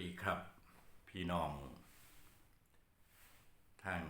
ดีครับ พี่น้องทาง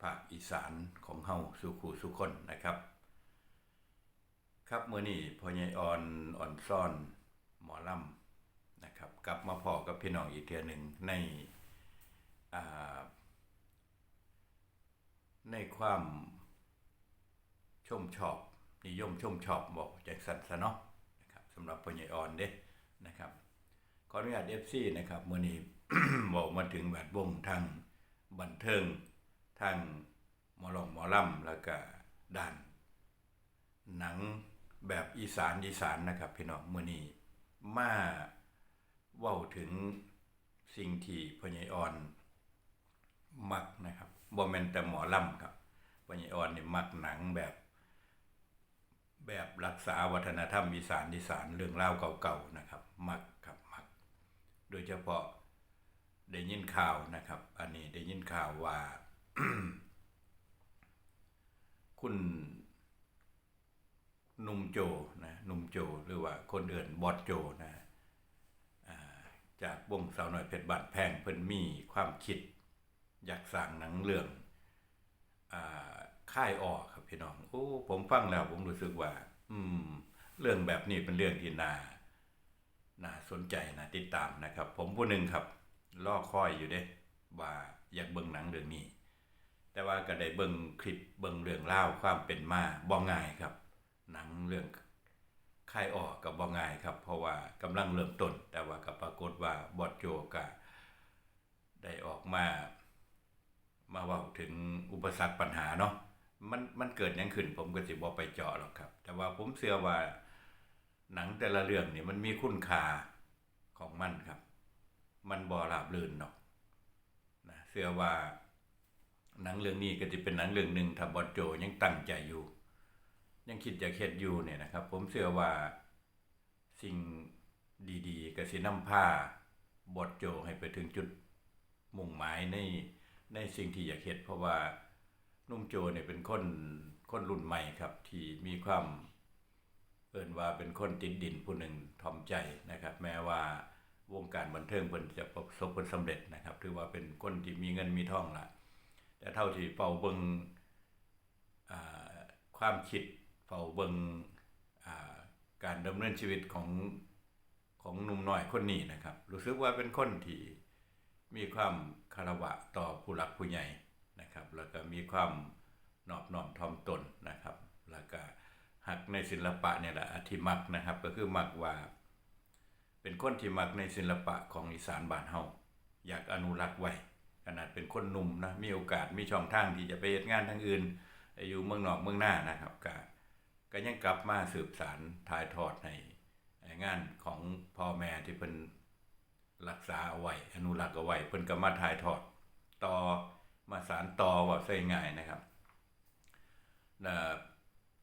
ภาคอีสานของเฮาสุขูสุคนนะครับ ครับเมื่อนี้พ่อใหญ่อ่อนอ่อนซ่อนหมอลำนะครับ กลับมาพอกับพี่น้องอีกเทื่อหนึ่งในในความชมชอบนิยมชมชอบบอกจากสันซะเนาะนะครับสำหรับพ่อใหญ่อ่อนเด้นะครับ ขออนุญาตเอฟซีนะครับเมื่อนี้บอกมาถึงแวดวงทางบันเทิงทางหมอลองหมอลำแล้วก็ด้าน หนังแบบอีสานอีสานนะครับพี่น้องเมื่อนี้มาเว้าถึงสิ่งที่พ่อใหญ่อ่อนมักนะครับบ่แมนแต่หมอลำครับพ่อใหญ่อ่อนนี่มักหนังแบบ แบบรักษาวัฒนธรรมอีสานอีสานเรื่องราเก่าๆนะครับ มักครับ โดยเฉพาะได้ยินข่าวนะครับ อันนี้ได้ยินข่าวว่า คุณนุ่มโจนะนุ่มโจหรือว่าคนอื่นบอดโจนะอ่าจากวงสาวน้อยเพชรบาดแพงเพิ่นมีความคิด อยากสร้างหนังเรื่องอค่ายออกครับพี่น้อง โอ้ ผมฟังแล้วผมรู้สึกว่า อืม เรื่องแบบนี้เป็นเรื่องที่น่า น่าสนใจนะติดตามนะครับ ผมผู้หนึ่งครับล่อคอยอยู่เด้ว่าอยากเบิ่งหนังเรื่องนี้ แต่ว่าก็ได้เบิ่งคลิปเบิ่งเรื่องเล่าความเป็นมาบ่ง่ายครับ หนังเรื่องค่ายออกกับบ่ง่ายครับ เพราะว่ากำลังเริ่มต้น แต่ว่าก็ปรากฏว่าบอดโจก็ได้ออกมามาเว้าถึงอุปสรรคปัญหาเนาะมันมันเกิดยังขึ้นผมก็สิบ่ไปเจาะหรอกครับ แต่ว่าผมเชื่อว่า หนังแต่ละเรื่องนี่มันมีคุณค่าของมันครับ มันบ่ราบรื่นเนาะนะเชื่อว่า หนังเรื่องนี้ก็จะเป็นหนังเรื่องหนึ่งถ้าบอดโจยังตั้งใจอยู่ ยังคิดจะเฮ็ดอยู่เนี่ยนะครับ ผมเชื่อว่าสิ่งดีๆก็สินำพาบอดโจให้ไปถึงจุดมุ่งหมายในในสิ่งที่อยากเฮ็ดเพราะว่านุ่มโจเนี่ยเป็นคนคนรุ่นใหม่ครับ ที่มีความ เอินว่าเป็นคนติดดินผู้หนึ่งทอมใจนะครับ แม้ว่าวงการบันเทิงเพิ่นจะประสบผลสำเร็จนะครับ ถือว่าเป็นคนที่มีเงินมีทองละแต่เท่าที่เฝ้าเบิงอ่าความคิดเฝ้าเบิงอ่าการดำเนินชีวิตของของหนุ่มน้อยคนนี้นะครับ รู้สึกว่าเป็นคนที่มีความคารวะต่อผู้หลักผู้ใหญ่นะครับ แล้วก็มีความนอบน้อมถ่อมตนนะครับ แล้วก็ หักในศิลปะเนี่ยแหละที่มักนะครับ ก็คือมักว่า เป็นคนที่มักในศิลปะของอีสานบ้านเฮาอยากอนุรักษ์ไว้ขนาดเป็นคนหนุ่มนะมีโอกาสมีช่องทางที่จะไปเฮ็ดงานทางอื่น อยู่เมืองนอกเมืองหน้านะครับก็ก็ยังกลับมาสืบสารถ่ายทอดในงานของพ่อแม่ที่เพิ่นรักษาเอาไว้อนุรักษ์เอาไว้เพิ่นก็มาถ่ายทอดต่อมาสารต่อว่าใส่ง่ายนะครับนะ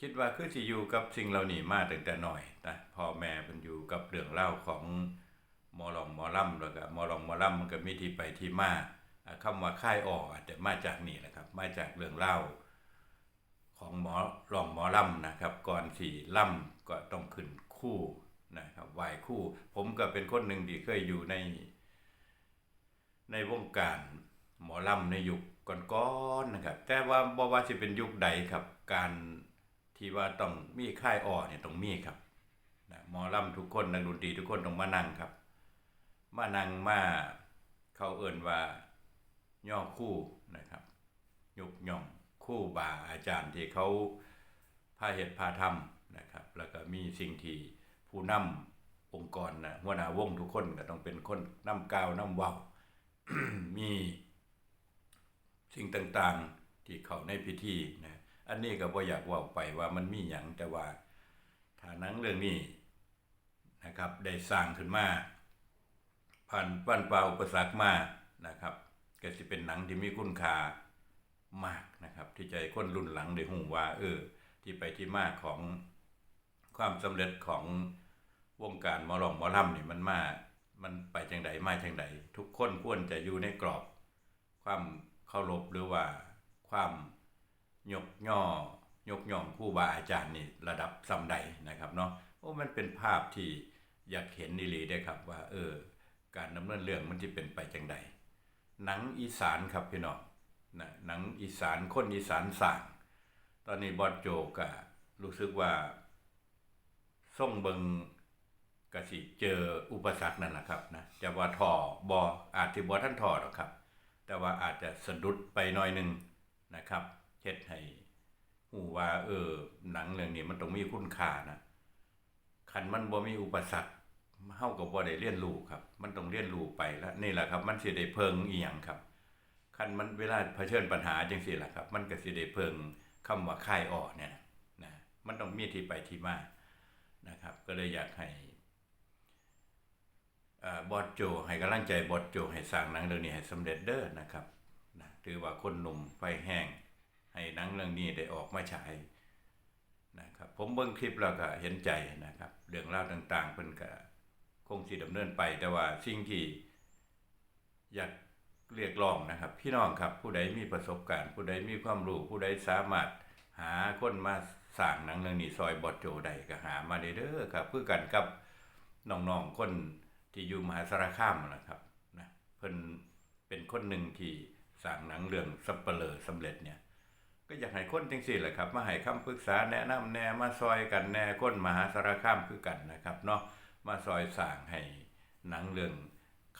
คิดว่าคือสิอยู่กับสิ่งเหล่านี้มาตั้งแต่หน้อยนะพ่อแม่เพิ่นอยู่กับเรื่องเล่าของหมอลองหมอลำแล้วก็หมอลองหมอลำมันก็มีที่ไปที่มาอ่าคำว่าค่ายออกอาจจะมาจากนี่แหละครับมาจากเรื่องเล่าของหมอลองหมอลำนะครับ ก่อนสิล่ำก็ต้องขึ้นคู่นะครับไหว้คู่ ผมก็เป็นคนหนึ่งที่เคยอยู่ใน ในวงการหมอลำในยุคก่อนๆนะครับ แต่ว่าบ่ว่าสิเป็นยุคใดครับ การ ที่ว่าต้องมีค่ายอ่อเนี่ยต้องมีครับนะหมอลำทุกคนนักดนตรีทุกคนต้องมานั่งครับ มานั่งมาเขาเอิ่นว่าย่อคู่นะครับยกย่องคู่บาอาจารย์ที่เขาพาเหตุพาทำนะครับ แล้วก็มีสิ่งที่ผู้นำองค์กรนะหัวหน้าวงทุกคนก็ต้องเป็นคนนำกาวนำเว้ามีสิ่งต่างๆที่เขาในพิธีนะ อันนี้ก็บ่อยากว่าไปว่ามันมีหยังแต่ว่าถ้านังเรื่องนี้นะครับได้สร้างขึ้นมาผ่านปั้นเปล่าอุปสรรคมานะครับก็สิเป็นหนังที่มีคุณค่ามากนะครับ ที่ใจคนรุ่นหลังได้หูว่าเออที่ไปที่มาของความสำเร็จของวงการมอลองมอลำนี่มันมา มันไปจังใดมาจังใดทุกคนควรจะอยู่ในกรอบ ความเคารพหรือว่าความ ยกย่อยกย่องครู่บาอาจารย์นี่ระดับสำใดนะครับเนาะโอ้มันเป็นภาพที่อยากเห็นนิลีได้ครับว่า เออ การดำเนินเรื่องมันจะเป็นไปจังใดหนังอีสานครับพี่น้องนะหนังอีสานคนอีสานสร้างตอนนี้บอสโจก็รู้สึกว่าส่งเบิงกสิเจออุปสรรคนั่นแหละครับนะจะว่าทอบออาจจะบอท่านทอหรอกครับ แต่ว่าอาจจะสะดุดไปหน่อยหนึ่งนะครับ เฮ็ดให้หูว่า เออ หนังเรื่องนี้มันต้องมีคุณค่านะคันมันบ่มีอุปสรรคเฮาก็บ่ได้เรียนรู้ครับ มันต้องเรียนรู้ไปแล้วนี่แหละครับ มันสิได้เพิงอีหยังครับคันมันเวลาเผชิญปัญหาจังซี่ล่ะครับ มันก็สิได้เพิงคำว่าค่ายอ้อเนี่ยนะมันต้องมีที่ไปที่มานะครับ ก็เลยอยากให้อ่าบอสโจ ให้กำลังใจบอสโจ ให้สร้างหนังเรื่องนี้ให้สำเร็จเด้อนะครับนะถือว่าคนหนุ่มไฟแห้ง ให้หนังเรื่องนี้ได้ออกมาฉายนะครับผมเบิ่งคลิปแล้วก็เห็นใจนะครับ เรื่องราวต่างๆเพิ่นก็คงสิดำเนินไปแต่ว่าสิ่งที่อยากเรียกร้องนะครับ พี่น้องครับผู้ใดมีประสบการณ์ ผู้ใดมีความรู้ผู้ใดสามารถหาคนมาสร้างหนังเรื่องนี้ซอยบอดโจได้ก็หามาได้เด้อครับเพื่อกันกับน้องๆคนที่อยู่มหาสารคามนะครับนะเพิ่นเป็นคนหนึ่งที่สร้างหนังเรื่องสัปเหร่อสำเร็จเนี่ย ก็อยากให้คนจังซี่แหละครับ มาให้คำปรึกษาแนะนำแนมาซอยกันแน่คนมหาสารคามคือกันนะครับเนาะมาซอยสร้างให้หนังเรื่อง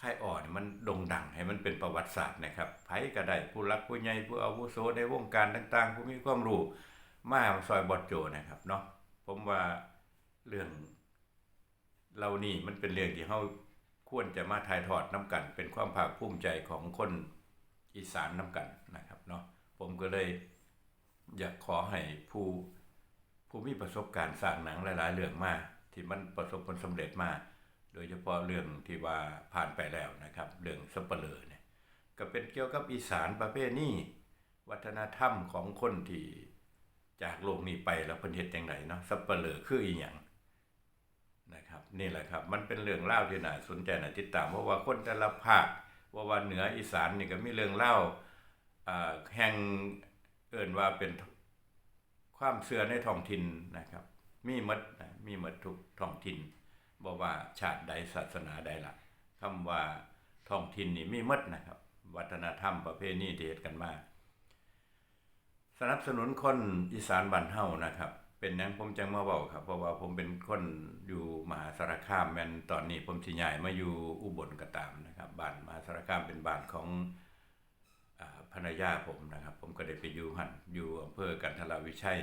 ค่ายอ่อนมันโด่งดังให้มันเป็นประวัติศาสตร์นะครับไผก็ได้ผู้รักผู้ใหญ่ผู้อาวุโสในวงการต่างๆ ผู้มีความรู้มาซอยบอดโจนะครับเนาะผมว่าเรื่องเหล่านี้มันเป็นเรื่องที่เฮาควรจะมาถ่ายทอดน้ำกัน เป็นความภาคภูมิใจของคนอีสานน้ำกันนะครับเนาะผมก็เลย อยากขอให้ผู้ผู้มีประสบการณ์สร้างหนังหลาย ๆ เรื่องมาที่มันประสบผลสำเร็จมาโดยเฉพาะเรื่องที่ว่าผ่านไปแล้วนะครับ เรื่องสัปเหร่อเนี่ยก็เป็นเกี่ยวกับอีสานประเภทนี้วัฒนธรรมของคนที่จากโลกนี้ไปแล้วเพิ่นเฮ็ดจังไดเนาะสัปเหร่อคืออีหยังนะครับนี่แหละครับมันเป็นเรื่องเล่าที่น่าสนใจน่าติดตามเพราะว่าคนแต่ละภาคว่าว่าเหนืออีสานนี่ก็มีเรื่องเล่าแห่ง เอิ้นว่าเป็นความเสื่อในท้องถิ่นนะครับ มีมดนะมีมดทุกท้องถิ่นบ่ว่าชาติใดศาสนาใดล่ะคำว่าท้องถิ่นนี่มีมดนะครับ วัฒนธรรมประเพณีที่เฮ็ดกันมาสนับสนุนคนอีสานบ้านเฮานะครับ เป็นหยังผมจังมาเว้าครับ เพราะว่าผมเป็นคนอยู่มหาสารคามแม่นตอนนี้ผมสิย้ายมาอยู่อุบลก็ตามนะครับบ้านมหาสารคามเป็นบ้านของ ภรรยาผมนะครับ ผมก็ได้ไปอยู่หันอยู่อำเภอกันทราวิชัย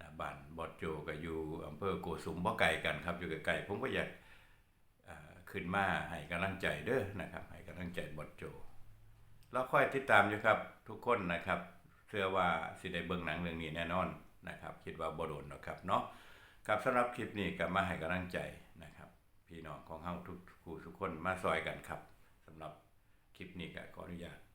นะบ้านบอดโจก็อยู่อำเภอโกสุมบ่ไกลกันครับ อยู่ใกล้ๆผมก็อยากขึ้นมาให้กำลังใจเด้อนะครับ ให้กำลังใจบอดโจเราค่อยติดตามอยู่ครับทุกคนนะครับเชื่อว่าสิได้เบิ่งหนังเรื่องนี้แน่นอนนะครับ คิดว่าบ่โดนหรอกครับเนาะครับสำหรับคลิปนี้ก็มาให้กำลังใจนะครับ พี่น้องของเฮาทุกคู่ทุกคนมาซอยกันครับสำหรับคลิปนี้ก็ขออนุญาต